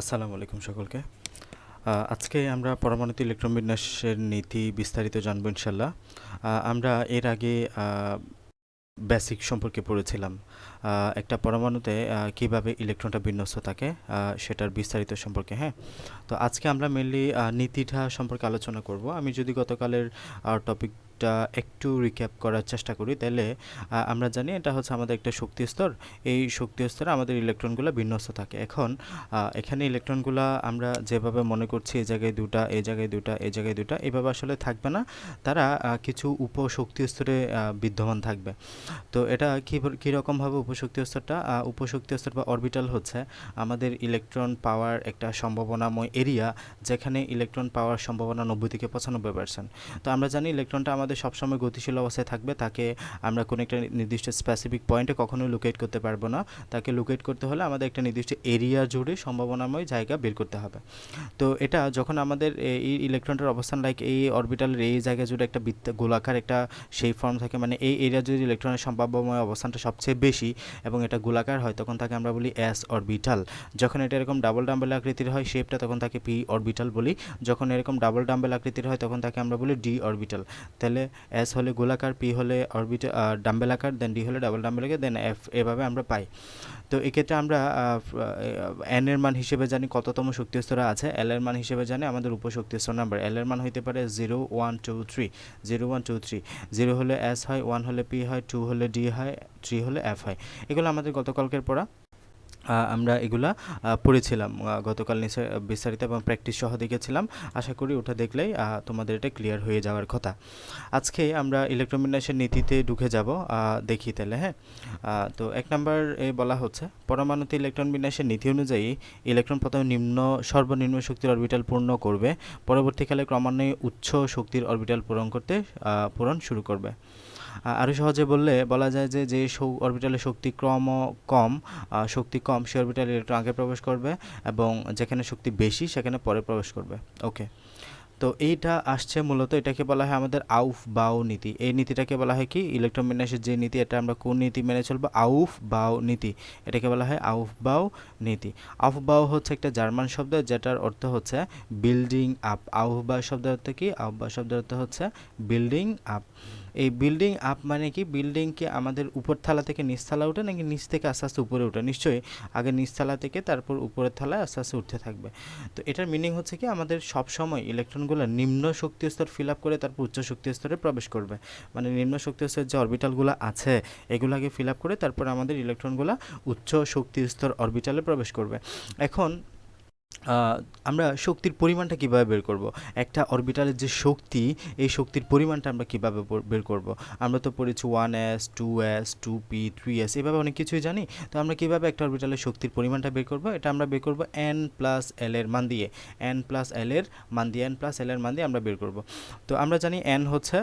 আসসালামু আলাইকুম সকলকে। আজকে আমরা পরমাণু ইলেকট্রন বিন্যাসের নীতি বিস্তারিত জানব ইনশাল্লাহ আমরা এর আগে বেসিক সম্পর্কে পড়েছিলাম একটা পরমাণুতে কীভাবে ইলেকট্রনটা বিন্যস্ত থাকে সেটার বিস্তারিত সম্পর্কে হ্যাঁ? তো আজকে আমরা মেনলি নীতিটা সম্পর্কে আলোচনা করব। আমি যদি গতকালের টপিকটা একটু রিক্যাপ করার চেষ্টা করি। তাহলে আমরা জানি এটা হচ্ছে আমাদের একটা শক্তি স্তর। এই শক্তি স্তরে আমাদের ইলেকট্রনগুলো বিন্যস্ত থাকে। এখন এখানে ইলেকট্রনগুলো আমরা যেভাবে মনে করছি, এই জায়গায় দুটা এই জায়গায় দুটা এই জায়গায় দুটা এভাবে আসলে থাকবে না। তারা কিছু উপশক্তি স্তরে বিদ্যমান থাকবে। তো এটা কী কীরকমভাবে উপশক্তি স্তরটা? উপশক্তি স্তর বা অরবিটাল হচ্ছে আমাদের ইলেকট্রন পাওয়ার একটা সম্ভাবনাময় এরিয়া যেখানে ইলেকট্রন পাওয়ার সম্ভাবনা নব্বই থেকে পঁচানব্বই পার্সেন্ট তো আমরা জানি ইলেকট্রনটা আমাদের সবসময় গতিশীল অবস্থায় থাকবে, তাকে আমরা কোনো একটা নির্দিষ্ট স্পেসিফিক পয়েন্টে কখনোই লোকেট করতে পারব না। তাকে লোকেট করতে হলে আমাদের একটা নির্দিষ্ট এরিয়া জুড়ে সম্ভাবনাময় জায়গা বের করতে হবে। তো এটা যখন আমাদের এই ইলেকট্রনটার অবস্থান লাইক এই অরবিটালের এই জায়গা জুড়ে একটা বৃত্ত, গোলাকার একটা সেই ফর্ম থাকে মানে এই এরিয়া যদি ইলেকট্রনের সম্ভাব্যময় অবস্থানটা সবচেয়ে বেশি এবং এটা গোলাকার হয়, তখন তাকে আমরা বলি এস অরবিটাল যখন এটা এরকম ডাবল ডাম্বেল আকৃতির হয় শেপটা তখন তাকে পি অরবিটাল বলি। যখন এরকম ডাবল ডাম্বেল আকৃতির হয়, তখন তাকে আমরা বলি ডি অরবিটাল তাহলে এস হলে গোলাকার পি হলে অরবিটাল ডাম্বেল আকার দেন ডি হলে ডাবল ডাম্বেল আকার দেন এফ এভাবে আমরা পাই। তো এক্ষেত্রে আমরা এন এর মান হিসেবে জানি কততম শক্তি স্তরে আছে। এল এর মান হিসেবে জানি আমাদের উপশক্তি স্তর নাম্বার এল এর মান হইতে পারে zero one two three zero one two three zero হলে এস হয় ওয়ান হলে পি হয় টু হলে ডি হয় থ্রি হলে এফ হয়। এগুলো আমাদের গতকালকের পড়া। আমরা এগুলা পড়েছিলাম গতকাল নিচে বিস্তারিত এবং প্র্যাকটিস সহ দেখেছিলাম। আশা করি ওটা দেখলেই তোমাদের এটা ক্লিয়ার হয়ে যাওয়ার কথা। আজকে আমরা ইলেকট্রোবিন্যাসের নীতিতে ঢুকে যাব দেখি তাহলে হ্যাঁ? তো এক নাম্বার এ বলা হচ্ছে, পরমাণুতে ইলেকট্রন বিন্যাসের নীতি অনুযায়ী ইলেকট্রন প্রথমে নিম্ন সর্বনিম্ন শক্তির অরবিটাল পূর্ণ করবে, পরবর্তীকালে ক্রমান্বয়ে উচ্চ শক্তির অরবিটাল পূরণ করতে পূরণ শুরু করবে। আহ, আরও সহজে বললে বলা যায় যে যে অরবিটালের শক্তি ক্রম কম শক্তি কম সে অরবিটাল ইলেকট্রন আগে প্রবেশ করবে এবং যেখানে শক্তি বেশি সেখানে পরে প্রবেশ করবে। ওকে তো এইটা আসছে মূলত এটাকে বলা হয় আমাদের আউফ বাউ নীতি। এই নীতিটাকে বলা হয় কি? ইলেকট্রন বিন্যাসের যে নীতি এটা আমরা কোন নীতি মেনে চলবো? আউফ বাউ নীতি। এটাকে বলা হয় আউফ বাউ নীতি। আউফ বাউ হচ্ছে একটা জার্মান শব্দ যেটার অর্থ হচ্ছে বিল্ডিং আপ আউফ বাউ শব্দের অর্থ কি? আউফ বাউ শব্দের অর্থ হচ্ছে বিল্ডিং আপ এই বিল্ডিং আপ মানে কি? বিল্ডিংকে আমাদের উপর থালা থেকে নিচ থালা উঠে নাকি নিচ থেকে আস্তে আস্তে উপরে উঠে নিশ্চয়ই আগে নিচ থালা থেকে তারপর উপরের থালায় আস্তে আস্তে উঠতে থাকবে। তো এটার মিনিং হচ্ছে কি? আমাদের সব সময় ইলেকট্রনগুলো নিম্ন শক্তি স্তর ফিল আপ করে তারপর উচ্চ শক্তি স্তরে প্রবেশ করবে। মানে নিম্ন শক্তি স্তরের যে অরবিটালগুলো আছে এগুলো আগে ফিল আপ করে তারপর আমাদের ইলেকট্রনগুলো উচ্চ শক্তি স্তর অরবিটালে প্রবেশ করবে। এখন আমরা শক্তির পরিমাণটা কীভাবে বের করব? একটা অরবিটালের যে শক্তি, এই শক্তির পরিমাণটা আমরা কীভাবে বের করব? আমরা তো পড়েছি one S two S two P three S এভাবে অনেক কিছুই জানি। তো আমরা কীভাবে একটা অরবিটালের শক্তির পরিমাণটা বের করব? এটা আমরা বের করব এন প্লাস এল এর মান দিয়ে। এন প্লাস এল এর মান দিয়ে এন প্লাস এল এর মান দিয়ে আমরা বের করব। তো আমরা জানি এন হচ্ছে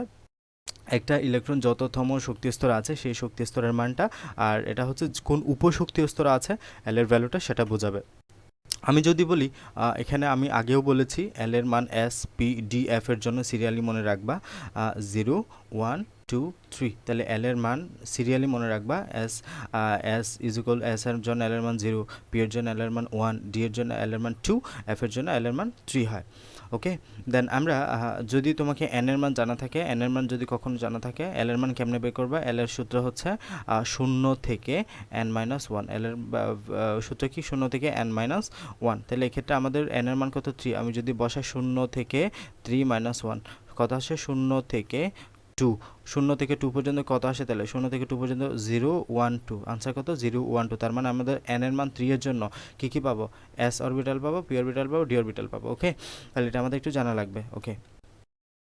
একটা ইলেকট্রন যততম শক্তি স্তর আছে, সেই শক্তি স্তরের মানটা, আর এটা হচ্ছে কোন উপশক্তি স্তর আছে এল এর ভ্যালুটা সেটা বোঝাবে। আমি যদি বলি এখানে আমি আগেও বলেছি এল এর মান এস পি ডি এফ এর জন্য সিরিয়ালি মনে রাখবা জিরো ওয়ান টু থ্রি তাহলে এল এর মান সিরিয়ালি মনে রাখবা এস এস ইজিকল এস এর জন্য এল এর মান জিরো পি এর জন্য এল এর মান ওয়ান ডি এর জন্য এল এর মান টু এফ এর জন্য এল এর মান থ্রি হয়। ওকে দেন আমরা যদি তোমাকে এন এর মান জানা থাকে এন এর মান যদি কখনো জানা থাকে এল এর মান কেমনে বের করবা? এল এর সূত্র হচ্ছে শূন্য থেকে এন মাইনাস ওয়ান এল এর সূত্র কি? শূন্য থেকে এন মাইনাস ওয়ান তাহলে এক্ষেত্রে আমাদের এন এর মান কত? থ্রি আমি যদি বসাই শূন্য থেকে থ্রি মাইনাস ওয়ান কথা আসে শূন্য থেকে টু শূন্য থেকে টু পর্যন্ত কত আসে তাহলে? শূন্য থেকে টু পর্যন্ত জিরো ওয়ান টু আনসার কত? জিরো ওয়ান টু তার মানে আমাদের এন এর মান থ্রি এর জন্য কী কী পাবো? এস অরবিটাল পাবো পি অরবিটাল পাবো ডি অরবিটাল পাবো ওকে তাহলে এটা আমাদের একটু জানা লাগবে ওকে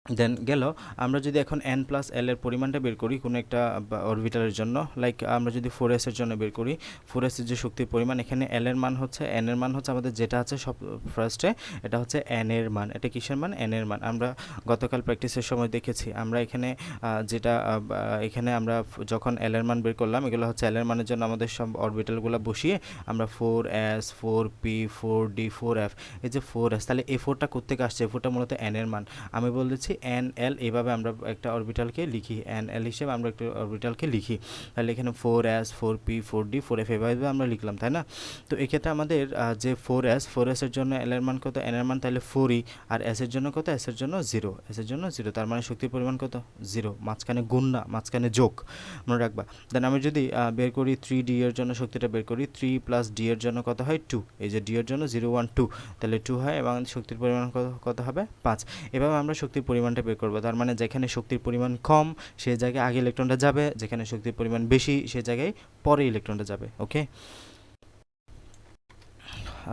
দেন গেল, আমরা যদি এখন এন প্লাস এল এর পরিমাণটা বের করি কোনো একটা অরবিটালের জন্য লাইক আমরা যদি ফোর এর জন্য বের করি ফোর এস এর যে শক্তির পরিমাণ, এখানে এল এর মান হচ্ছে এন এর মান হচ্ছে আমাদের যেটা আছে সব ফার্স্টে এটা হচ্ছে এন এর মান, এটা কিসের মান? এন এর মান। আমরা গতকাল প্র্যাকটিসের সময় দেখেছি, আমরা এখানে যেটা এখানে আমরা যখন এল এর মান বের করলাম, এগুলো হচ্ছে এল এর মানের জন্য আমাদের সব অরবিটালগুলো বসিয়ে, আমরা four S four P four D four F এই যে ফোর এস তাহলে এ ফোরটা কোথেকে আসছে? এই ফোরটা মূলত এন এর মান। আমি বলেছি লিখেছি এন এল, এভাবে আমরা একটা অরবিটালকে লিখি। এন এল হিসেবে আমরা একটা অরবিটালকে লিখি। তাহলে এখানে four S four P four D four F এভাবে আমরা লিখলাম, তাই না? তো এক্ষেত্রে আমাদের যে ফোর এস ফোর এসের জন্য এল এর মান কত? এন এর মান তাহলে ফোরই আর এস এর জন্য কত? এস এর জন্য জিরো এস এর জন্য জিরো তার মানে শক্তির পরিমাণ কত? জিরো মাঝখানে গুণ না, মাঝখানে যোগ। মনে রাখবা। দেন আমি যদি বের করি থ্রি ডি এর জন্য শক্তিটা বের করি থ্রি প্লাস ডি এর জন্য কত হয়? টু এই যে ডি এর জন্য জিরো ওয়ান টু তাহলে টু হয় এবং শক্তির পরিমাণ কত হবে? পাঁচ। এভাবে আমরা শক্তির পরিমাণটা বের করব। তার মানে যেখানে শক্তির পরিমাণ কম, সে জায়গায় আগে ইলেকট্রনটা যাবে, যেখানে শক্তির পরিমাণ বেশি, সে জায়গায় পরে ইলেকট্রনটা যাবে ওকে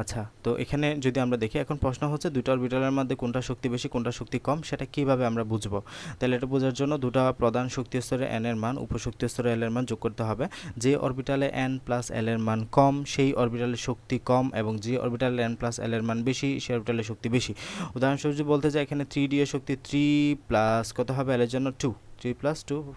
আচ্ছা তো এখানে যদি আমরা দেখি, এখন প্রশ্ন হচ্ছে দুটো অরবিটালের মধ্যে কোনটা শক্তি বেশি, কোনটা শক্তি কম, সেটা কীভাবে আমরা বুঝব? তাহলে এটা বোঝার জন্য দুটো প্রধান শক্তি স্তরে এন এর মান, উপশক্তি স্তরে এল এর মান যোগ করতে হবে। যে অরবিটালে এন প্লাস এল এর মান কম, সেই অরবিটালের শক্তি কম, এবং যে অরবিটালে এন প্লাস এল এর মান বেশি, সেই অরবিটালের শক্তি বেশি। উদাহরণস্বরূপ বলতে চাই, এখানে থ্রি ডি এর শক্তি থ্রি প্লাস কত হবে? এল এর জন্য two three plus two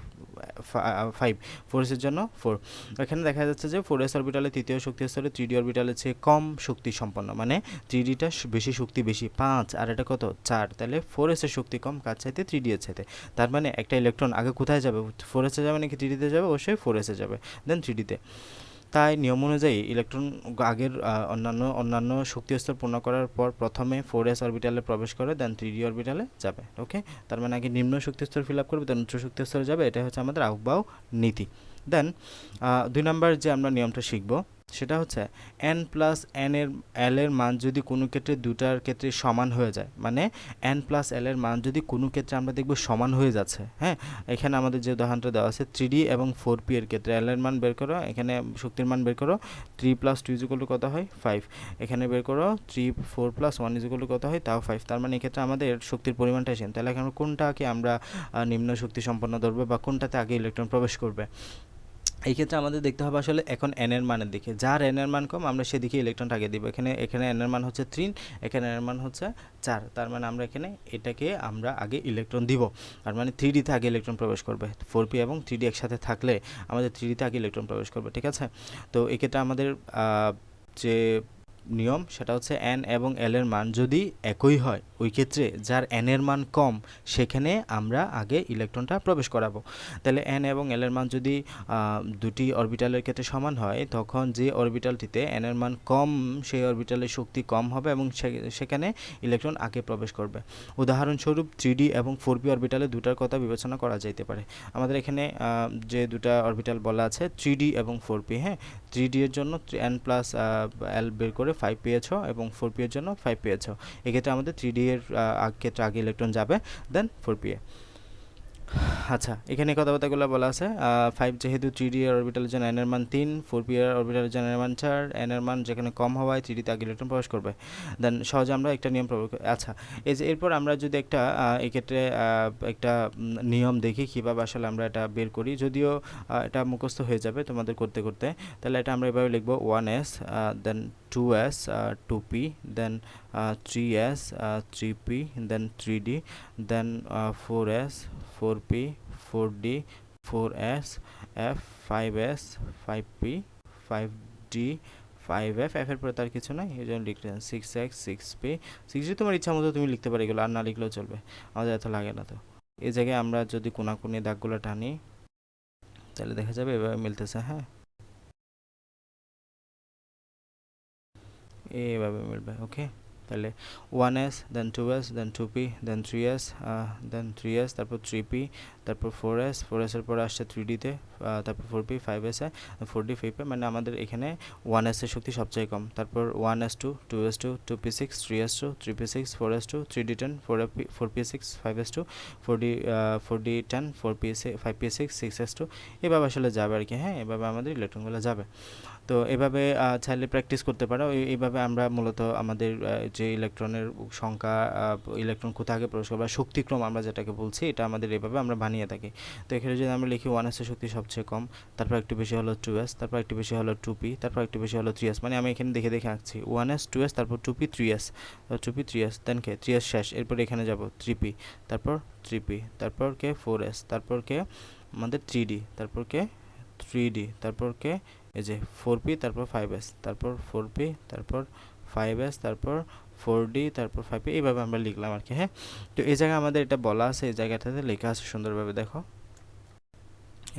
five four এসের জন্য ফোর এখানে দেখা যাচ্ছে যে ফোর এস অরবিটালে তৃতীয় শক্তি স্তরে থ্রি ডি অরবিটালের চেয়ে কম শক্তি সম্পন্ন। মানে থ্রি ডিটা বেশি শক্তি বেশি। পাঁচ, আর এটা কত? চার। তাহলে ফোর এসের শক্তি কম কার চাইতে? থ্রি ডি এর চাইতে। তার মানে একটা ইলেকট্রন আগে কোথায় যাবে? ফোর এসে যাবে নাকি থ্রি ডিতে যাবে? অবশ্যই ফোর এসে যাবে। দেন থ্রি ডিতে তাই নিয়ম অনুযায়ী ইলেকট্রন আগের অন্যান্য অন্যান্য শক্তি স্তর পূর্ণ করার পর প্রথমে ফোর এস অরবিটালে প্রবেশ করে দেন থ্রি ডি অরবিটালে যাবে ওকে তার মানে আগে নিম্ন শক্তি স্তর ফিল আপ করবে দেন উচ্চ শক্তি স্তরে যাবে এটা হচ্ছে আমাদের আহ্বাও নীতি। দেন দুই নম্বর যে আমরা নিয়মটা শিখব সেটা হচ্ছে এন প্লাস এন এর এল এর মান যদি কোনো ক্ষেত্রে দুটার ক্ষেত্রে সমান হয়ে যায় মানে এন প্লাস এল এর মান যদি কোনো ক্ষেত্রে আমরা দেখব সমান হয়ে যাচ্ছে হ্যাঁ? এখানে আমাদের যে উদাহরণটা দেওয়া আছে থ্রি ডি এবং ফোর পি এর ক্ষেত্রে এল এর মান বের করো, এখানে শক্তির মান বের করো থ্রি প্লাস টু টু কত হয়? ফাইভ এখানে বের করো three four plus one two কত হয়? তাও ফাইভ তার মানে এক্ষেত্রে আমাদের শক্তির পরিমাণটা সেম তাহলে এখন কোনটাকে আমরা নিম্ন শক্তি সম্পন্ন ধরবো বা কোনটাতে আগে ইলেকট্রন প্রবেশ করবে? এই ক্ষেত্রে আমাদের দেখতে হবে আসলে এখন এন এর মানের দিকে। যার এন এর মান কম, আমরা সেদিকে ইলেকট্রনটা আগে দিব। এখানে এখানে এন এর মান হচ্ছে তিন এখানে এন এর মান হচ্ছে চার। তার মানে আমরা এখানে এটাকে আমরা আগে ইলেকট্রন দিব। তার মানে থ্রি ডিতে আগে ইলেকট্রন প্রবেশ করবে। ফোর পি এবং থ্রি ডি একসাথে থাকলে আমাদের থ্রি ডিতে আগে ইলেকট্রন প্রবেশ করবে, ঠিক আছে? তো এক্ষেত্রে আমাদের যে নিয়ম, সেটা হচ্ছে এন এবং এল এর মান যদি একই হয়, ওই ক্ষেত্রে যার এন এর মান কম, সেখানে আমরা আগে ইলেকট্রনটা প্রবেশ করাবো। তাহলে এন এবং এল এর মান যদি দুটি অরবিটালের ক্ষেত্রে সমান হয়, তখন যে অরবিটালটিতে এন এর মান কম, সেই অরবিটালের শক্তি কম হবে এবং সেখানে ইলেকট্রন আগে প্রবেশ করবে। উদাহরণস্বরূপ থ্রি এবং ফোর পি অরবিটালে দুটার কথা বিবেচনা করা যাইতে পারে। আমাদের এখানে যে দুটা অরবিটাল বলা আছে থ্রি এবং ফোর পি হ্যাঁ? থ্রি এর জন্য এন প্লাস এল বের করে ফাইভ পেয়েছ এবং ফোর পি এর জন্য ফাইভ পেয়েছ। এক্ষেত্রে আমাদের থ্রি ডি এর ক্ষেত্রে আগে ইলেকট্রন যাবে দেন ফোর পি এ আচ্ছা এখানে কথাবার্তাগুলো বলা আছে। ফাইভ যেহেতু থ্রি ডি অরবিটালের জন্য এন এর মান তিন ফোর পি অরবিটালের জন্য এন এর মান চার এন এর মান যেখানে কম হওয়ায় থ্রি ডিতে আগে ইলেকট্রন প্রবেশ করবে। দেন সহজে আমরা একটা নিয়ম প্রয়োগ আচ্ছা এই যে এরপর আমরা যদি একটা এক্ষেত্রে একটা নিয়ম দেখি কীভাবে আসলে আমরা এটা বের করি। যদিও এটা মুখস্থ হয়ে যাবে তোমাদের করতে করতে। তাহলে এটা আমরা এভাবে লিখব one S then two S two P then three S three P then three D then four S four P four D four S F five F এফের পরে তার কিছু নাই, এই জন্য লিখতে six X six P six তোমার ইচ্ছা মতো তুমি লিখতে পারো এগুলো, আর না লিখলেও চলবে, আমাদের এত লাগে না তো। এই জায়গায় আমরা যদি কোনাকুনি দাগগুলো টানি, তাহলে দেখা যাবে এভাবে মিলতেছে হ্যাঁ? এইভাবে মিলবে ওকে তাহলে one S then two S then two P then three S then three S তারপর থ্রি পি তারপর ফোর এস ফোর এসের পরে আসছে থ্রি ডিতে তারপর ফোর পি ফাইভ এসে ফোর ডি ফাইভ মানে আমাদের এখানে ওয়ান এসের শক্তি সবচেয়ে কম। তারপর one S two two S two two P six three S two three P six four S two three D ten four P four P six five S two four D four D ten four P five P six six S two এভাবে আসলে যাবে আর কি হ্যাঁ এভাবে আমাদের ইলেকট্রনগুলো যাবে। তো এভাবে চাইলে প্র্যাকটিস করতে পারো। এইভাবে আমরা মূলত আমাদের যে ইলেকট্রনের সংখ্যা ইলেকট্রন কোথা আগে প্রবেশ করবে শক্তিক্রম আমরা যেটাকে বলছি, এটা আমাদের এভাবে আমরা বানিয়ে থাকি। তো এখানে যদি আমরা লিখি ওয়ান এসের শক্তি সবচেয়ে কম, তারপর একটু বেশি হলো টু এস তারপর একটু বেশি হলো টু পি তারপর একটু বেশি হলো থ্রি এস মানে আমি এখানে দেখে দেখে আঁকছি। ওয়ান এস টু এস তারপর two P three S two P three S then কে? থ্রি এস শেষ, এরপর এখানে যাব থ্রি পি তারপর থ্রি পি তারপর কে? ফোর এস তারপর কে? আমাদের থ্রি ডি তারপর কে? থ্রি ডি তারপর কে? এই যে ফোর পি তারপর ফাইভ এস তারপর ফোর পি তারপর ফাইভ এস তারপর ফোর ডি তারপর ফাইভ এইভাবে আমরা লিখলাম আর কি হ্যাঁ? তো এই জায়গায় আমাদের এটা বলা আছে, এই জায়গাটাতে লেখা আছে সুন্দরভাবে, দেখো।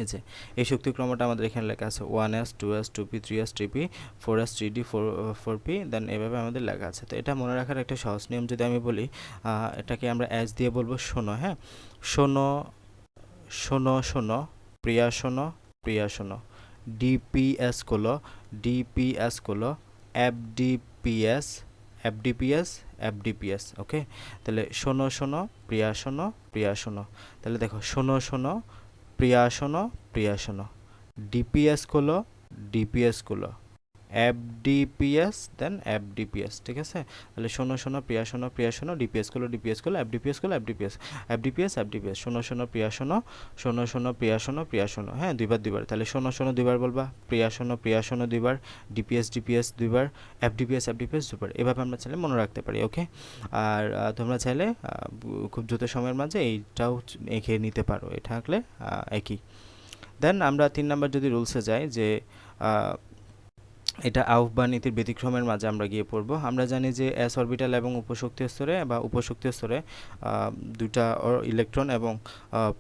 এই যে, এই শক্তি ক্রমটা আমাদের এখানে লেখা আছে one S two S two P three S three P four S three D four four P then এভাবে আমাদের লেখা আছে। তো এটা মনে রাখার একটা সহজ নিয়ম যদি আমি বলি এটাকে আমরা এস দিয়ে বলব শোনো হ্যাঁ? শোনো শোনো শোনো, প্রিয়া শোনো প্রিয়া শোনো। ডিপিএস কোলো ডিপিএস কোলো এফডিপিএস এফডিপিএস অ্যাপডিপিএস ওকে তাহলে শোনো শোনো, প্রিয়া শোনো প্রিয়া, শোনো। তাহলে দেখো, শোনো শোনো, প্রিয়া শোনো প্রিয়া, শোনো। ডিপিএস খোলো ডিপিএস খোলো। এফডিপিএস দেন এফডিপিএস ঠিক আছে তাহলে শোনো শোনো প্রিয়া শোনো প্রিয়া শোনো ডিপিএস খোলো ডিপিএস খোলো এফডিপিএস খোলো এফডিপিএস এফডিপিএস এফডিপিএস শোনো শোনো প্রিয়া শোনো শোনো শোনো প্রিয়া শোনো প্রিয়া শোনো হ্যাঁ দুইবার দুইবার তাহলে শোনো শোনো দুইবার বলবা প্রিয়া শোনো প্রিয়া শোনো দুইবার ডিপিএস ডিপিএস দুইবার এফডিপিএস এফডিপিএস দুইবার এভাবে আমরা চাইলে মনে রাখতে পারি ওকে আর তোমরা চাইলে খুব দ্রুত সময়ের মাঝে এইটাও এঁকে নিতে পারো এটা থাকলে একই দেন আমরা তিন নাম্বার যদি রুলসে যাই যে এটা আহ্বান নীতির ব্যতিক্রমের মাঝে আমরা গিয়ে পড়ব। আমরা জানি যে এস অরবিটাল এবং উপশক্তি স্তরে বা উপশক্তি স্তরে দুটা ইলেকট্রন এবং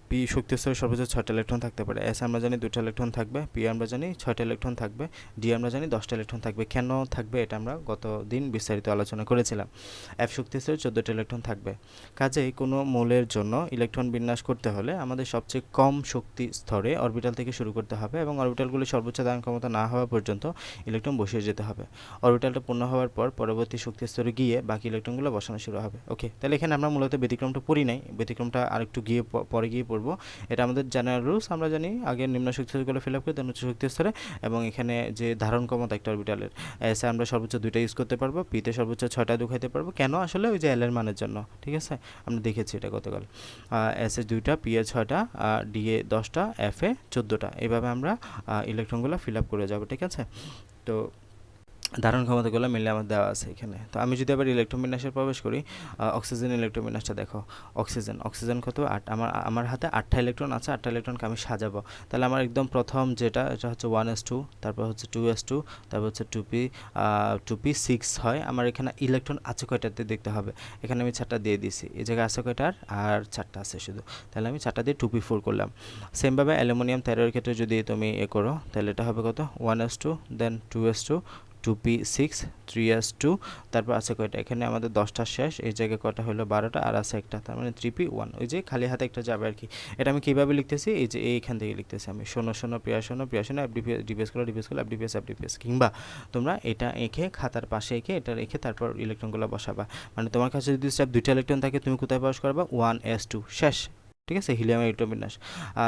পি শক্তি স্তরে সর্বোচ্চ ছয়টা ইলেকট্রন থাকতে পারে। এস আমরা জানি দুটা ইলেকট্রন থাকবে পি আমরা জানি ছয়টা ইলেকট্রন থাকবে ডি আমরা জানি দশটা ইলেকট্রন থাকবে। কেন থাকবে এটা আমরা গত দিন বিস্তারিত আলোচনা করেছিলাম। এফ শক্তি স্তরে চোদ্দোটা ইলেকট্রন থাকবে। কাজেই কোনো মৌলের জন্য ইলেকট্রন বিন্যাস করতে হলে আমাদের সবচেয়ে কম শক্তি স্তরে অরবিটাল থেকে শুরু করতে হবে এবং অরবিটালগুলি সর্বোচ্চ দান ক্ষমতা না হওয়া পর্যন্ত ইলেকট্রন ইলেকট্রন বসিয়ে যেতে হবে। অরবিটালটা পূর্ণ হওয়ার পর পরবর্তী শক্তি স্তরে গিয়ে বাকি ইলেকট্রনগুলো বসানো শুরু হবে। ওকে, তাহলে এখানে আমরা মূলত ব্যতিক্রমটা পড়ি নাই। ব্যতিক্রমটা আরেকটু গিয়ে পরে গিয়ে পড়ব। এটা আমাদের জেনারেল রুলস, আমরা জানি আগে নিম্ন শক্তি স্তরগুলো ফিল আপ করি, দেন উচ্চ শক্তি স্তরে এবং এখানে যে ধারণ ক্ষমতা একটা অরবিটালের এসে আমরা সর্বোচ্চ দুইটা ইউজ করতে পারব পিতে সর্বোচ্চ ছয়টা দুখাইতে পারব। কেন? আসলে ওই যে এল এর মানের জন্য, ঠিক আছে? আমরা দেখেছি এটা গতকাল। এস এ দুইটা পি এ ছয়টা ডি এ দশটা এফ এ চোদ্দোটা। এভাবে আমরা ইলেকট্রনগুলো ফিল আপ করে যাব, ঠিক আছে? তো ধারণ ক্ষমতাগুলো মিলে আমার দেওয়া আছে এখানে। তো আমি যদি আবার ইলেকট্রোবিন্যাসে প্রবেশ করি অক্সিজেন ইলেকট্রোবিন্যাসটা দেখো অক্সিজেন অক্সিজেন কত? আট আমার আমার হাতে আটটা ইলেকট্রন আছে, আটটা ইলেকট্রনকে আমি সাজাবো। তাহলে আমার একদম প্রথম যেটা, এটা হচ্ছে ওয়ান এস টু তারপর হচ্ছে টু এস টু তারপর হচ্ছে two P two P six হয়। আমার এখানে ইলেকট্রন আছে কয়টাতে দেখতে হবে। এখানে আমি চারটা দিয়ে দিছি এই জায়গায় আছে কয়টার আর চারটা আছে শুধু। তাহলে আমি চারটা দিয়ে টু পি ফোর করলাম। সেমভাবে অ্যালুমিনিয়াম থাইরয়ের ক্ষেত্রে যদি তুমি এ করো, তাহলে এটা হবে কত? One S two then two S two two P six three S two তারপর আছে কয়টা? এখানে আমাদের দশটা শেষ, এই জায়গায় কটা হলো? বারোটা, আর আছে একটা, তার মানে থ্রি পি ওয়ান ওই যে খালি হাতে একটা যাবে আর কি। এটা আমি কীভাবে লিখতেছি? এই যে এইখান থেকে লিখতেছি আমি। শোনো শোনো প্রিয়া শোনো প্রিয়া শোনো এফডিপিএস ডিপিএস করো ডিপিএস করো এফডিপিএস এফডিপিএস কিংবা তোমরা এটা এঁকে খাতার পাশে এঁকে এটা রেখে তারপর ইলেকট্রনগুলো বসাবা। মানে তোমার কাছে যদি স্টেপ দুইটা ইলেকট্রন থাকে, তুমি কোথায় প্রবেশ করবা? ওয়ান এস টু শেষ। ঠিক আছে? হিলিয়ামের ইলেকট্রন বিন্যাস।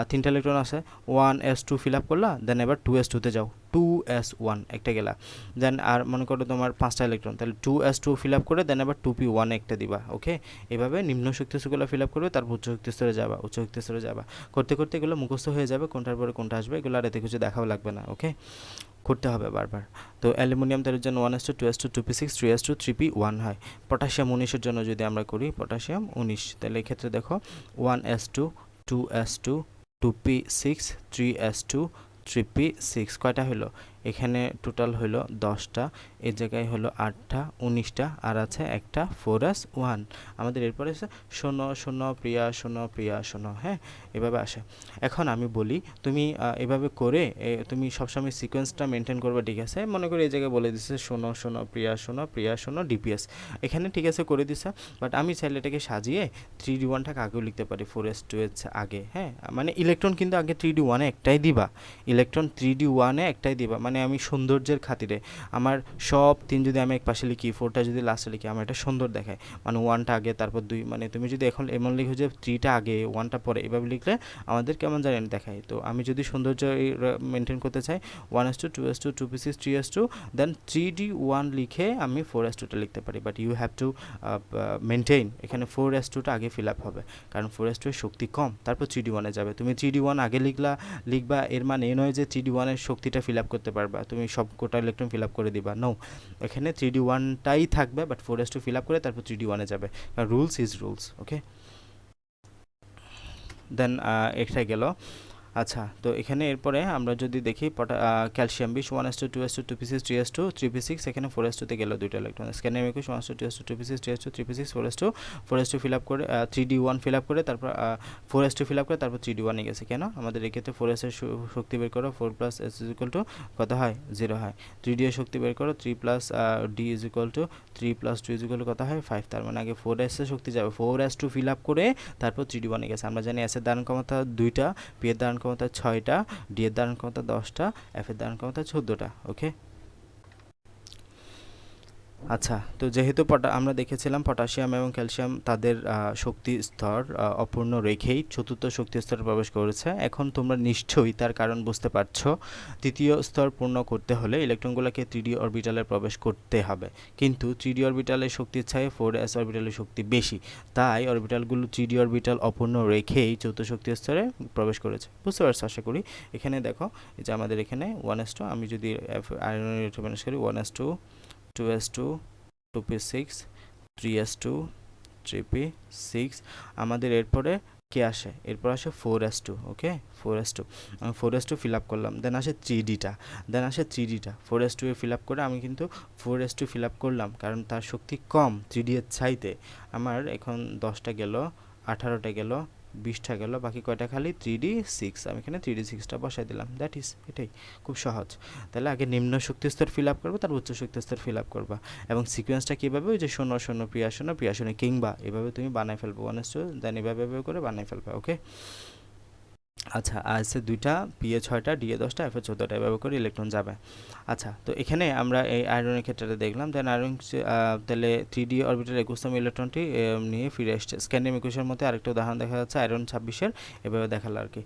তিনটা ইলেকট্রন আছে। One S two fill up করলা দেন এবার টু এস টুতে যাও। টু এস ওয়ান একটা গেলা। দেন আর মনে করো তোমার পাঁচটা ইলেকট্রন তাহলে two S two fill up করে দেন আবার টু পি ওয়ান একটা দিবা ওকে এভাবে নিম্ন শক্তি স্তরগুলো ফিল আপ করবে, তারপর উচ্চ শক্তি স্তরে যাবা, উচ্চ শক্তি স্তরে যাবা। করতে করতে এগুলো মুখস্থ হয়ে যাবে, কোনটার পরে কোনটা আসবে, এগুলো আর এতে কিছু দেখাও লাগবে না ওকে করতে হবে বারবার। তো অ্যালুমিনিয়াম তেলের জন্য one S two two S two two P six three S two three P one হয়। পটাশিয়াম উনিশের জন্য যদি আমরা করি, পটাশিয়াম উনিশ। তাহলে এক্ষেত্রে দেখো one S two two S two two P six three S two three P six কয়টা হলো? এখানে টোটাল হলো দশটা, এ জায়গায় হলো আটটা, উনিশটা, আর আছে একটা ফোর এস ওয়ান আমাদের এরপরে আছে শোনো শোনো, প্রিয়া শোনো প্রিয়া, শোনো হ্যাঁ? এভাবে আসে। এখন আমি বলি, তুমি এভাবে করে তুমি সবসময় সিকোয়েন্সটা মেনটেন করবে, ঠিক আছে? মনে করি এই জায়গায় বলে দিচ্ছে শোনো শোনো, প্রিয়া শোনো প্রিয়া, শোনো ডিপিএস এখানে ঠিক আছে করে দিছে বাট আমি চাইলে এটাকে সাজিয়ে থ্রি ডি ওয়ানটাকে আগেও লিখতে পারি ফোর এস টু এস আগে হ্যাঁ? মানে ইলেকট্রন কিন্তু আগে থ্রি ডি ওয়ানে একটাই দিবা। ইলেকট্রন থ্রি ডি ওয়ানে একটাই দিবা। মানে আমি সৌন্দর্যের খাতিরে আমার সব তিন যদি আমি এক পাশে লিখি ফোরটা যদি লাস্টে লিখি, আমার এটা সুন্দর দেখায়। মানে ওয়ানটা আগে, তারপর দুই মানে তুমি যদি এখন এমন লিখো যে থ্রিটা আগে ওয়ানটা পরে, এভাবে লিখলে আমাদের কেমন জানেন দেখায়। তো আমি যদি সৌন্দর্য মেনটেন করতে চাই one S two two S two two P six three S two then three D one লিখে আমি ফোর এস টুটা লিখতে পারি। But you have to maintain এখানে ফোর এস টুটা আগে ফিল আপ হবে। কারণ ফোর এস টু এর শক্তি কম, তারপর থ্রি ডি ওয়ানে যাবে। তুমি থ্রি ডি ওয়ান আগে লিখলা, লিখবা, এর মানে এ নয় যে থ্রি ডি ওয়ানের শক্তিটা ফিল আপ করতে পারবা, তুমি সব কোটা ইলেকট্রন ফিল আপ করে দিবা। নো এখানে থ্রি ডি ওয়ানটাই থাকবে but four S two fill up করে তারপর থ্রি ডি ওয়ানে যাবে। Rules is rules okay then এটা গেল। আচ্ছা তো এখানে এরপরে আমরা যদি দেখি পটা ক্যালসিয়াম বিশ one S two two S two two P six three S two three P six এখানে ফোর এস টুতে গেল দুটো ইলেকট্রন স্ক্যানিয়াম একুশ one S two two S two two P three S two three P six four S two four S two fill up করে three D one fill up করে, তারপর four S two fill up করে, তারপর three D ওয়ানে গেছে। কেন? আমাদের এক্ষেত্রে ফোর এস এর শক্তি বের করো four plus S is equal to কত হয়? জিরো হয়। থ্রি ডি এর শক্তি বের করো three plus D is equal to three plus two is equal to কত হয়? ফাইভ তার মানে আগে ফোর এস এর শক্তি যাবে। Four S two fill up করে, তারপর থ্রি ডি ওয়ানে গেছে। আমরা জানি এস এর ধারণ ক্ষমতা দুইটা পি এর ধারণ ক্ষমতা ছয়টা ডি এর ধারণ ক্ষমতা দশটা এফ এর ধারণ ক্ষমতা চোদ্দোটা ওকে আচ্ছা তো যেহেতু পটা, আমরা দেখেছিলাম পটাশিয়াম এবং ক্যালসিয়াম তাদের শক্তি স্তর অপূর্ণ রেখেই চতুর্থ শক্তি স্তরে প্রবেশ করেছে। এখন তোমরা নিশ্চয়ই তার কারণ বুঝতে পারছ। তৃতীয় স্তর পূর্ণ করতে হলে ইলেকট্রনগুলোকে থ্রিডি অরবিটালে প্রবেশ করতে হবে। কিন্তু থ্রিডি অরবিটালের শক্তির চেয়ে ফোর এস অরবিটালের শক্তি বেশি। তাই অরবিটালগুলো থ্রিডি অরবিটাল অপূর্ণ রেখেই চতুর্থ শক্তি স্তরে প্রবেশ করেছে। বুঝতে পারছ আশা করি? এখানে দেখো যে আমাদের এখানে ওয়ান এস টু আমি যদি ইলেকট্রন করি one S two two S two two P six three S two three P six আমাদের এরপরে কে আসে? এরপর আসে four S two okay four S two আমি four S two fill up করলাম দেন আসে থ্রি ডিটা দেন আসে থ্রি ডিটা ফোর এস টু এ ফিল আপ করে আমি কিন্তু four S two fill up করলাম, কারণ তার শক্তি কম থ্রি এর চাইতে। আমার এখন দশটা গেল, আঠারোটা গেল বিশটা গেল, বাকি কয়টা খালি? থ্রি ডি সিক্স আমি এখানে থ্রি ডি সিক্সটা বসাই দিলাম। দ্যাট ইজ এটাই। খুব সহজ। তাহলে আগে নিম্ন শক্তি স্তর ফিল আপ করব তার উচ্চ শক্তি স্তর ফিল আপ করবা। এবং সিকোয়েন্সটা কীভাবে? ওই যে শূন্য শূন্য, প্রিয়া শোনো প্রিয়া, শূন্য, কিংবা এভাবে তুমি বানাই ফেলব ওয়ান দেন এভাবে এভাবে করে বানাই ফেলবে ওকে আচ্ছা আছে দুইটা পিএ ছয়টা ডিএ দশটা, এফে চোদ্দোটা এভাবে করে ইলেকট্রন যাবে। আচ্ছা তো এখানে আমরা এই আয়রনের ক্ষেত্রে দেখলাম দেন আয়রন তাহলে থ্রি ডি অরবিটাল একুশতম ইলেকট্রনটি নিয়ে ফিরে এসছে স্ক্যান্ডিয়াম একুশের মধ্যে আরেকটা উদাহরণ দেখা যাচ্ছে আয়রন ছাব্বিশের, এভাবে দেখাল আর কি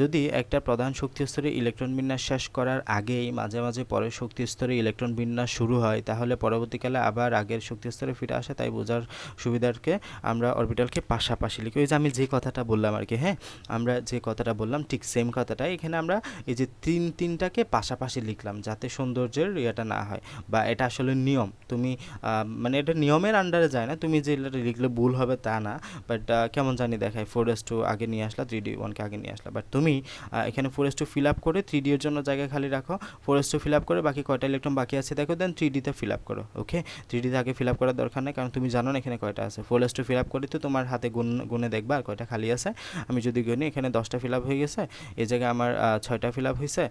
যদি একটা প্রধান শক্তি স্তরে ইলেকট্রন বিন্যাস শেষ করার আগেই, মাঝে মাঝে পরের শক্তি স্তরে ইলেকট্রন বিন্যাস শুরু হয়, তাহলে পরবর্তীকালে আবার আগের শক্তি স্তরে ফিরে আসে, তাই বোঝার সুবিধার্থে আমরা অরবিটালকে পাশাপাশি লিখি। ওই যে আমি যে কথাটা বললাম আর কি হ্যাঁ? আমরা যে কথাটা বললাম, ঠিক সেম কথাটাই। এখানে আমরা এই যে তিন, তিনটাকে পাশাপাশি লিখলাম যাতে সৌন্দর্যের ইয়েটা না হয় বা এটা আসলে নিয়ম। তুমি মানে এটা নিয়মের আন্ডারে যায় না। তুমি যে লিখলে ভুল হবে তা না। বাট কেমন জানি দেখায় ফোর এস টু আগে নিয়ে আসলা থ্রি ডি ওয়ানকে আগে নিয়ে আসলা। বাট তুমি এখানে four S two fill up করে থ্রি ডি এর জন্য জায়গা খালি রাখো। Four S two fill up করে বাকি কয়টা ইলেকট্রন বাকি আছে দেখো দেন থ্রি ডিতে ফিল আপ করো ওকে থ্রি ডিতে আগে ফিল আপ করার দরকার নেই, কারণ তুমি জানো না এখানে কয়টা আছে। Four S two fill up করে তো তোমার হাতে গুণ, গুনে দেখবা আর কয়টা খালি আছে। আমি যদি গুনি, এখানে দশটা ফিল আপ হয়ে গেছে। এই জায়গায় আমার ছয়টা ফিল আপ হয়েছে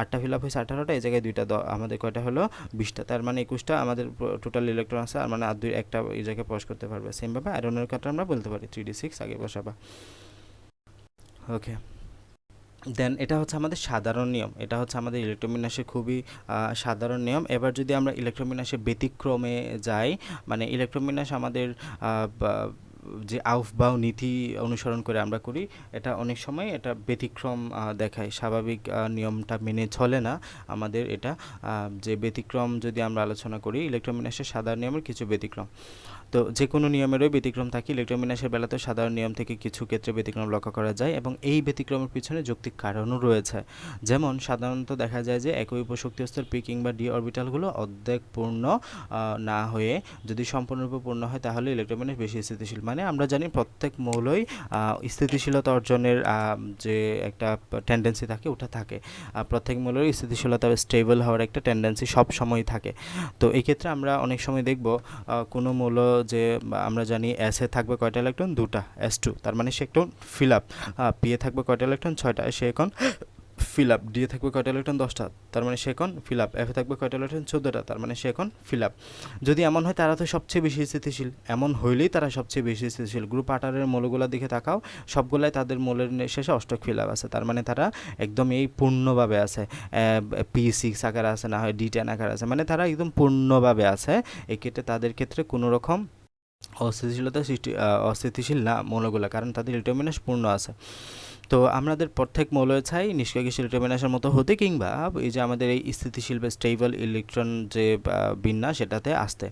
আটটা ফিল আপ হয়েছে আঠারোটা এই জায়গায় দুইটা আমাদের কয়টা হলো? বিশটা, তার মানে একুশটা, আমাদের টোটাল ইলেকট্রন আছে আর মানে আর দুই, একটা এই জায়গায় প্রবেশ করতে পারবে। সেমভাবে আয়রনের কথা আমরা বলতে পারি থ্রি ডি সিক্স আগে বসাবা। ওকে দেন এটা হচ্ছে আমাদের সাধারণ নিয়ম, এটা হচ্ছে আমাদের ইলেকট্রোবিন্যাসের খুবই সাধারণ নিয়ম। এবার যদি আমরা ইলেকট্রোবিন্যাসের ব্যতিক্রমে যাই মানে ইলেকট্রোবিন্যাস আমাদের যে আউফবাউ নীতি অনুসরণ করে আমরা করি, এটা অনেক সময় এটা ব্যতিক্রম দেখায়। স্বাভাবিক নিয়মটা মেনে চলে না আমাদের এটা। যে ব্যতিক্রম যদি আমরা আলোচনা করি ইলেকট্রোবিন্যাসের সাধারণ নিয়মের কিছু ব্যতিক্রম। তো যে কোনো নিয়মেরই ব্যতিক্রম থাকে। ইলেকট্রোবিন্যাসের বেলাতে সাধারণ নিয়ম থেকে কিছু ক্ষেত্রে ব্যতিক্রম লক্ষ্য করা যায় এবং এই ব্যতিক্রমের পিছনে যৌক্তিক কারণও রয়েছে। যেমন, সাধারণত দেখা যায় যে একই উপশক্তি স্তর পি কিংবা ডি অরবিটালগুলো অর্ধেক পূর্ণ না হয়ে যদি সম্পূর্ণরূপে পূর্ণ হয় তাহলে ইলেকট্রোবিন্যাস বেশি স্থিতিশীল। মানে আমরা জানি প্রত্যেক মৌলই স্থিতিশীলতা অর্জনের যে একটা টেন্ডেন্সি থাকে ওটা থাকে। প্রত্যেক মৌলের স্থিতিশীলতা স্টেবল হওয়ার একটা টেন্ডেন্সি সব সময় থাকে। তো এই ক্ষেত্রে আমরা অনেক সময় দেখব কোনো মৌল যে, আমরা জানি এস এ থাকবে কয়টা ইলেকট্রন দুটা এস টু তার মানে সে একটু ফিল আপ পি এ থাকবে কয়টা ইলেকট্রন ছয়টা, সে এখন ফিল আপ ডি থাকবে কয়টা ইলেকট্রন দশটা। তার মানে সে এখন ফিল আপ এফ থাকবে কয়টা ইলেকট্রন চোদ্দোটা। তার মানে সে এখন ফিল আপ যদি এমন হয়, তারা তো সবচেয়ে বেশি স্থিতিশীল। এমন হইলেই তারা সবচেয়ে বেশি স্থিতিশীল। গ্রুপ আটারের মৌলগুলোর দিকে তাকাও, সবগুলাই তাদের মৌলের শেষে অষ্টক ফিল আপ আছে। তার মানে তারা একদম এই পূর্ণভাবে আছে। পি সিক্স আকার আছে, না হয় ডি টেন আকার আছে। মানে তারা একদম পূর্ণভাবে আছে। এক্ষেত্রে তাদের ক্ষেত্রে কোনো রকম অস্থিতিশীলতা সৃষ্টি অস্থিতিশীল না মৌলগুলো। কারণ তাদের ইলেকট্রোমিনাস পূর্ণ আছে। তো আমাদের প্রত্যেক মৌলের ছাই নিষ্ক্রিয়শীল ইলেকট্রোমিনাসের মতো হতে কিংবা এই যে আমাদের এই স্থিতিশীল বা স্টেবল ইলেকট্রন যে বিন্যাস সেটাতে আসতে।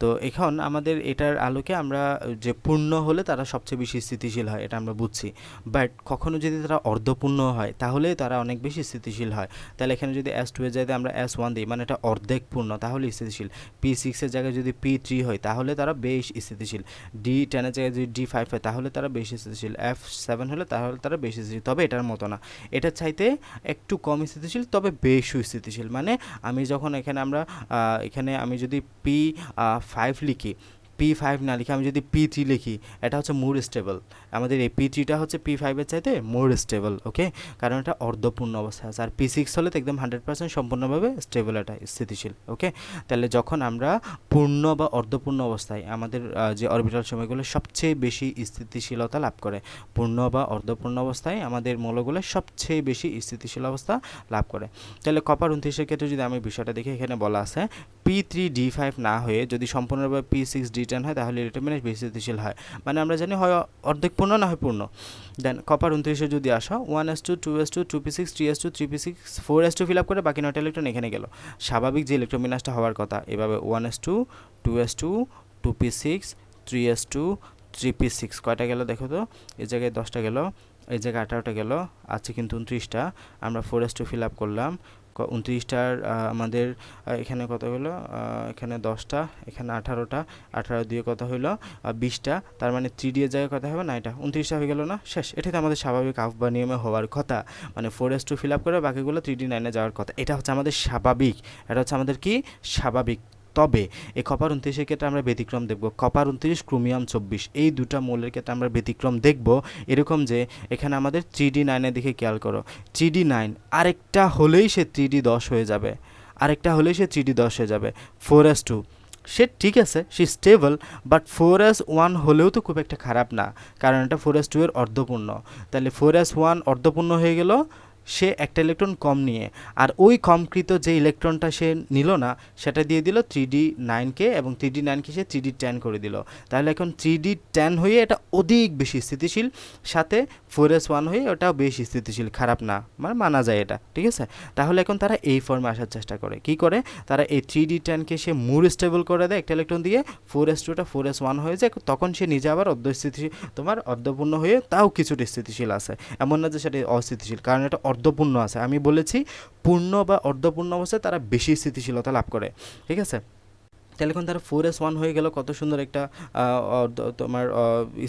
তো এখন আমাদের এটার আলোকে আমরা যে পূর্ণ হলে তারা সবচেয়ে বেশি স্থিতিশীল হয়, এটা আমরা বুঝছি। বাট কখনো যদি তারা অর্ধপূর্ণ হয়, তাহলে তারা অনেক বেশি স্থিতিশীল হয়। তাহলে এখানে যদি এস টু এর জায়গায় আমরা এস ওয়ান দিই মানে এটা অর্ধেক পূর্ণ তাহলে স্থিতিশীল। পি সিক্সের জায়গায় যদি পি থ্রি হয়, তাহলে তারা বেশ স্থিতিশীল। ডি টেনের জায়গায় যদি ডি ফাইভ হয়, তাহলে তারা বেশি স্থিতিশীল। এফ সেভেন হলে তাহলে তারা বেশি স্থিতিশীল, তবে এটার মতো না। এটার চাইতে একটু কম স্থিতিশীল, তবে বেশ স্থিতিশীল। মানে আমি যখন এখানে আমরা এখানে আমি যদি পি ফাইভ লিখি পি ফাইভ না লিখে আমি যদি পি থ্রি লিখি, এটা হচ্ছে মোর স্টেবল আমাদের এই পি থ্রিটা হচ্ছে পি ফাইভের চাইতে মোর স্টেবল ওকে কারণ এটা অর্ধপূর্ণ অবস্থা আছে। আর পি সিক্স হলে তো একদম হান্ড্রেড পার্সেন্ট সম্পূর্ণভাবে স্টেবল এটা, স্থিতিশীল ওকে তাহলে যখন আমরা পূর্ণ বা অর্ধপূর্ণ অবস্থায় আমাদের যে অরবিটাল সময়গুলো সবচেয়ে বেশি স্থিতিশীলতা লাভ করে, পূর্ণ বা অর্ধপূর্ণ অবস্থায় আমাদের মৌলগুলো সবচেয়ে বেশি স্থিতিশীল অবস্থা লাভ করে। তাহলে কপার উনত্রিশের ক্ষেত্রে যদি আমি বিষয়টা দেখি, এখানে বলা আছে পি থ্রি ডি ফাইভ না হয়ে যদি সম্পূর্ণভাবে পি সিক্স ডি টেন হয়, তাহলে রিটার্মিনেস বেশি স্থিতিশীল হয়। মানে আমরা জানি হয় অর্ধেক পূর্ণ না হয় পূর্ণ। দেন কপার উনত্রিশে যদি আসা one S two two S two two P six three S two three P six four S two fill up করে বাকি নয়টা ইলেকট্রন এখানে গেল। স্বাভাবিক যে ইলেকট্রোমিনাসটা হওয়ার কথা, এভাবে one S two two S two two P six three S two three P six কয়টা গেল দেখো তো? এই জায়গায় দশটা গেল, এই জায়গায় আঠারোটা গেল, আছে কিন্তু উনত্রিশটা। আমরা four S two fill up করলাম উনত্রিশটার আমাদের এখানে কত হলো এখানে দশটা, এখানে আঠারোটা, আঠারো দিয়ে কথা হইল? বিশটা, তার মানে থ্রি ডি এর জায়গায় কত হবে? না এটা উনত্রিশটা হয়ে গেল না? শেষ। এটাতে আমাদের স্বাভাবিক আফ বা নিয়মে হওয়ার কথা। মানে four S two fill up করে বাকিগুলো থ্রি ডি নাইনে যাওয়ার কথা। এটা হচ্ছে আমাদের স্বাভাবিক। এটা হচ্ছে আমাদের কি? স্বাভাবিক। তবে এই কপার উনত্রিশের ক্ষেত্রে আমরা ব্যতিক্রম দেখব। কপার উনত্রিশ ক্রোমিয়াম চব্বিশ, এই দুটা মৌলের ক্ষেত্রে আমরা ব্যতিক্রম দেখব। এরকম যে, এখানে আমাদের থ্রি ডি নাইনের দিকে খেয়াল করো। থ্রি ডি নাইন আরেকটা হলেই সে থ্রি ডি দশ হয়ে যাবে। আরেকটা হলেই সে থ্রি ডি দশ হয়ে যাবে। ফোর এস টু সে ঠিক আছে, সে stable but four S one হলেও তো খুব একটা খারাপ না, কারণ এটা ফোর এস টু এর অর্ধপূর্ণ। তাহলে ফোর এস ওয়ান অর্ধপূর্ণ হয়ে গেল সে একটা ইলেকট্রন কম নিয়ে, আর ওই কমকৃত যে ইলেকট্রনটা সে নিল না, সেটা দিয়ে দিল থ্রি ডি নাইনকে এবং থ্রি ডি নাইনকে সে থ্রি ডি টেন করে দিল। তাহলে এখন থ্রি ডি টেন হয়ে এটা অধিক বেশি স্থিতিশীল, সাথে ফোর এস ওয়ান হয়ে ওটাও বেশি স্থিতিশীল, খারাপ না মানে মানা যায় এটা, ঠিক আছে? তাহলে এখন তারা এই ফর্মে আসার চেষ্টা করে। কি করে? তারা এই থ্রি ডি টেনকে সে মুর স্টেবল করে দেয় একটা ইলেকট্রন দিয়ে ফোর এস টুটা ফোর এস ওয়ান হয়ে যায়, তখন সে নিজে আবার অর্ধস্থিতিশীল, তোমার অর্ধপূর্ণ হয়ে তাও কিছুটা স্থিতিশীল আছে। এমন না যে সেটা অস্থিতিশীল, কারণ এটা অর্ধপূর্ণ আছে। আমি বলেছি পূর্ণ বা অর্ধপূর্ণ অবস্থায় তারা বেশি স্থিতিশীলতা লাভ করে। ঠিক আছে? তাহলে এখন তারা ফোর এস ওয়ান হয়ে গেল, কত সুন্দর একটা তোমার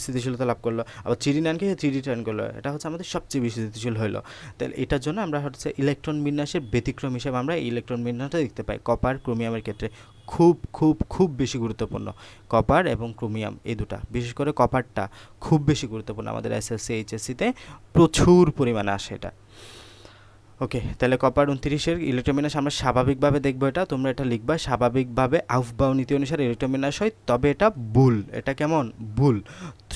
স্থিতিশীলতা লাভ করল। আবার থ্রি ডি নাইনকে থ্রি ডি করল? এটা হচ্ছে আমাদের সবচেয়ে বেশি স্থিতিশীল হলো তাহলে এটার জন্য আমরা হচ্ছে ইলেকট্রন বিন্যাসের ব্যতিক্রম হিসেবে আমরা ইলেকট্রন বিন্যাসটা দেখতে পাই। কপার ক্রোমিয়ামের ক্ষেত্রে। খুব খুব খুব বেশি গুরুত্বপূর্ণ। কপার এবং ক্রোমিয়াম, এই দুটা। বিশেষ করে কপারটা খুব বেশি গুরুত্বপূর্ণ আমাদের এসএসসি এইচএসসিতে প্রচুর পরিমাণে আসে এটা। ওকে, তাহলে কপার উনত্রিশের ইলেকট্রোমিনাস, আমরা স্বাভাবিকভাবে দেখব এটা। তোমরা এটা লিখবা, স্বাভাবিকভাবে আফবাউ নীতি অনুসারে ইলেকট্রোমিনাস হয়, তবে এটা ভুল। এটা কেমন? ভুল।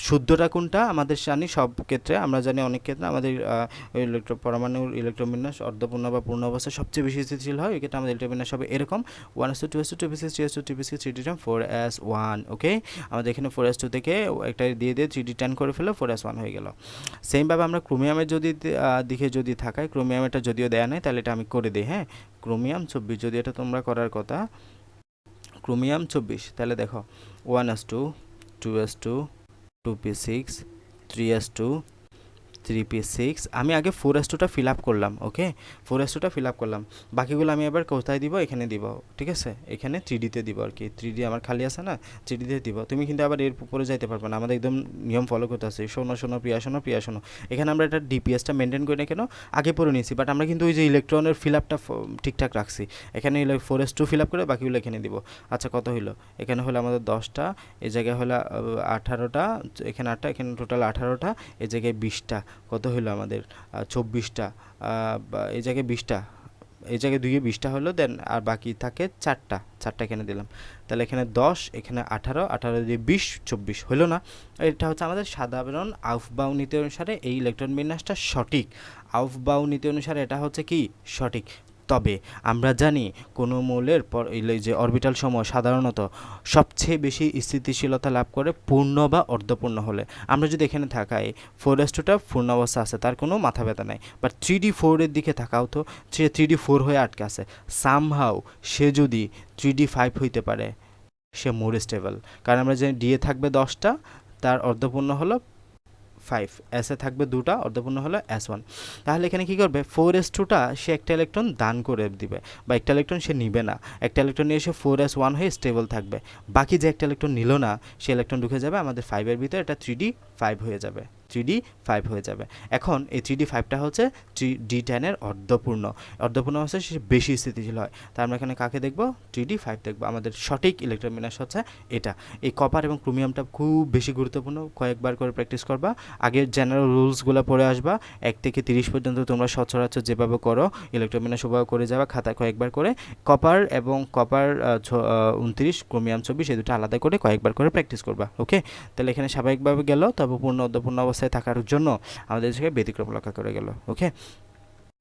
শুদ্ধটা কোনটা? আমাদের জানি সব ক্ষেত্রে, আমরা জানি অনেক ক্ষেত্রে আমাদের ইলেকট্রো পরমাণুর ইলেকট্রোমিনাস অর্ধপূর্ণ বা পূর্ণ অবস্থায় সবচেয়ে বেশি স্থিতিশীল হয়। এক্ষেত্রে আমাদের ইলেকট্রোমিনাস হবে এরকম। One S two two S two two six three S two six three D ten four S one okay আমাদের এখানে ফোর এস টু থেকে একটা দিয়ে দিয়ে থ্রি ডি টেন করে ফেলে ফোর এস ওয়ান হয়ে গেল। সেমভাবে আমরা ক্রোমিয়ামের যদি দিকে যদি থাকায় ক্রোমিয়ামেরটা যদিও দেয়া নেই, তাহলে এটা আমি করে দিই হ্যাঁ? ক্রোমিয়াম চব্বিশ, যদি এটা তোমরা করার কথা ক্রোমিয়াম চব্বিশ, তাহলে দেখো one S two two S two two P six three P six আমি আগে ফোর এস টুটা ফিল আপ করলাম ওকে ফোর এস টুটা ফিল আপ করলাম। বাকিগুলো আমি এবার কোথায় দিব? এখানে দিব, ঠিক আছে? এখানে থ্রি ডিতে দিব আর কি। থ্রি ডি আমার খালি আছে না? থ্রি ডিতে দিব। তুমি কিন্তু আবার এর উপরে যাইতে পারবে না। আমাদের একদম নিয়ম ফলো করতে আছে। শোনো শোনো, প্রিয়া শোনো প্রিয়া, শোনো। এখানে আমরা এটা ডিপিএসটা মেনটেন করি না কেন? আগে পরে নিয়েছি। বাট আমরা কিন্তু ওই যে ইলেকট্রনের ফিল আপটা ঠিকঠাক রাখছি। এখানে four S two fill up করে বাকিগুলো এখানে দিব। আচ্ছা কত হইল? এখানে হলো আমাদের দশটা এই জায়গায় হলো আঠারোটা, এখানে আটটা, এখানে টোটাল আঠারোটা এই জায়গায় বিশটা। কত হলো আমাদের? চব্বিশটা। এই জায়গায় বিশটা। এই জায়গায় দুইয়ে বিশটা হলো দেন আর বাকি থাকে চারটা। চারটা এখানে দিলাম। তাহলে এখানে দশ, এখানে আঠারো আঠারো দিয়ে বিশ, চব্বিশ। হলো না? এটা হচ্ছে আমাদের সাধারণ আউফবাউ নীতি অনুসারে এই ইলেকট্রন বিন্যাসটা সঠিক। আউফবাউ নীতি অনুসারে এটা হচ্ছে কি? সঠিক। তবে আমরা জানি কোনো মৌলের যে অরবিটাল সমূহ সাধারণত সবচেয়ে বেশি স্থিতিশীলতা লাভ করে পূর্ণ বা অর্ধপূর্ণ হলে। আমরা যদি এখানে থাকাই ফোর এস টুটা পূর্ণ অবস্থা আছে, তার কোনো মাথা ব্যথা নাই। বাট থ্রি ডি ফোরের দিকে থাকাও তো, সে থ্রি ডি ফোর হয়ে আটকে আছে। সামহাও সে যদি থ্রি ডি ফাইভ হইতে পারে, সে মোর স্টেবল কারণ আমরা জানি ডিএ থাকবে দশটা, তার অর্ধপূর্ণ হলো ফাইভ এসে থাকবে দুটা, অর্ধপূর্ণ হলো এস ওয়ান তাহলে এখানে কী করবে? ফোর এস টুটা সে একটা ইলেকট্রন দান করে দিবে, বা একটা ইলেকট্রন সে নিবে না। একটা ইলেকট্রন নিয়ে সে ফোর এস ওয়ান হয়ে স্টেবল থাকবে। বাকি যে একটা ইলেকট্রন নিল না, সে ইলেকট্রন ঢুকে যাবে আমাদের ফাইভের ভিতরে, এটা থ্রি ডি ফাইভ হয়ে যাবে। থ্রি ডি ফাইভ হয়ে যাবে। এখন এই থ্রি ডি ফাইভটা হচ্ছে থ্রি ডি টেনের অর্ধপূর্ণ। অর্ধপূর্ণ হচ্ছে সে বেশি স্থিতিশীল হয়। তাই আমরা এখানে কাকে দেখব? থ্রি ডি ফাইভ দেখব। আমাদের সঠিক ইলেকট্রোমিনাস হচ্ছে এটা। এই কপার এবং ক্রোমিয়ামটা খুব বেশি গুরুত্বপূর্ণ। কয়েকবার করে প্র্যাকটিস করবা। আগের জেনারেল রুলসগুলো পড়ে আসবা। এক থেকে তিরিশ পর্যন্ত তোমরা সচরাচর যেভাবে করো ইলেকট্রোমিনাস ওভাবে করে যাবা খাতায় কয়েকবার করে। কপার এবং কপার উনত্রিশ ক্রোমিয়াম চব্বিশ, এই দুটো আলাদা করে কয়েকবার করে প্র্যাকটিস করবা। ওকে তাহলে এখানে স্বাভাবিকভাবে গেল। তবে পূর্ণ, অর্ধপূর্ণ অবস্থায় থাকার জন্য আমাদের দেশকে ব্যতিক্রম লক্ষ্য করে গেল ওকে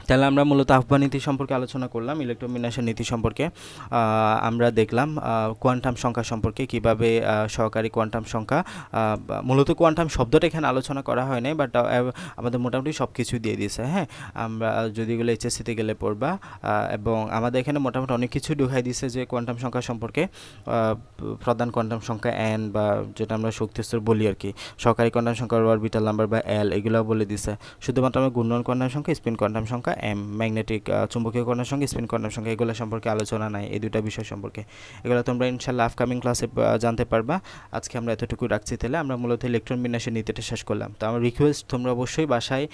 তাহলে আমরা মূলত আহ্বান নীতি সম্পর্কে আলোচনা করলাম, ইলেকট্রোমিনাসের নীতি সম্পর্কে। আমরা দেখলাম কোয়ান্টাম সংখ্যা সম্পর্কে কীভাবে সহকারী কোয়ান্টাম সংখ্যা মূলত কোয়ান্টাম শব্দটা এখানে আলোচনা করা হয় নাই বাট আমাদের মোটামুটি সব কিছু দিয়ে দিয়েছে হ্যাঁ? আমরা যদি এগুলো এইচএসসিতে গেলে পড়বা এবং আমাদের এখানে মোটামুটি অনেক কিছু ঢুকাই দিয়েছে যে কোয়ান্টাম সংখ্যা সম্পর্কে প্রধান কোয়ান্টাম সংখ্যা এন বা যেটা আমরা শক্তিস্তর বলি আর কি। সহকারী কোয়ান্টাম সংখ্যা অরবিটাল নাম্বার বা এল এগুলো বলে দিছে শুধুমাত্র আমরা ঘূর্ণন কোয়ান্টাম সংখ্যা স্পিন কোয়ান্টাম সংখ্যা এম ম্যাগনেটিক চুম্বকীয় কোয়ান্টাম সঙ্গে স্পিন কোয়ান্টাম সংখ্যা এগুলো সম্পর্কে আলোচনা নাই, এই দুটা বিষয় সম্পর্কে। এগুলো তোমরা ইনশাল্লাহ আপকামিং ক্লাসে জানতে পারবা। আজকে আমরা এতটুকু রাখছি তাহলে, আমরা মূলত ইলেকট্রন বিন্যাসের নীতিটা শেষ করলাম। তো আমার রিকোয়েস্ট তোমরা অবশ্যই বাসায়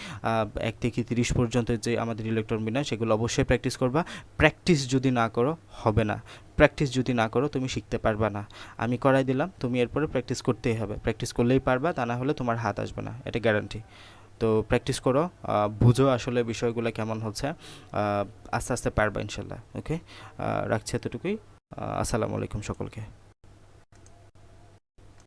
এক থেকে তিরিশ পর্যন্ত যে আমাদের ইলেকট্রন বিন্যাস, সেগুলো অবশ্যই প্র্যাকটিস করবা। প্র্যাকটিস যদি না করো, হবে না। প্র্যাকটিস যদি না করো, তুমি শিখতে পারবা না। আমি করাই দিলাম, তুমি এরপরে প্র্যাকটিস করতেই হবে। প্র্যাকটিস করলেই পারবা, তা না হলে তোমার হাত আসবে না। এটা গ্যারান্টি তো প্র্যাকটিস করো বুঝো আসলে বিষয়গুলো কেমন হচ্ছে আস্তে আস্তে পারবা ইনশাল্লাহ ওকে রাখছি এতটুকুই আসসালামু আলাইকুম সকলকে।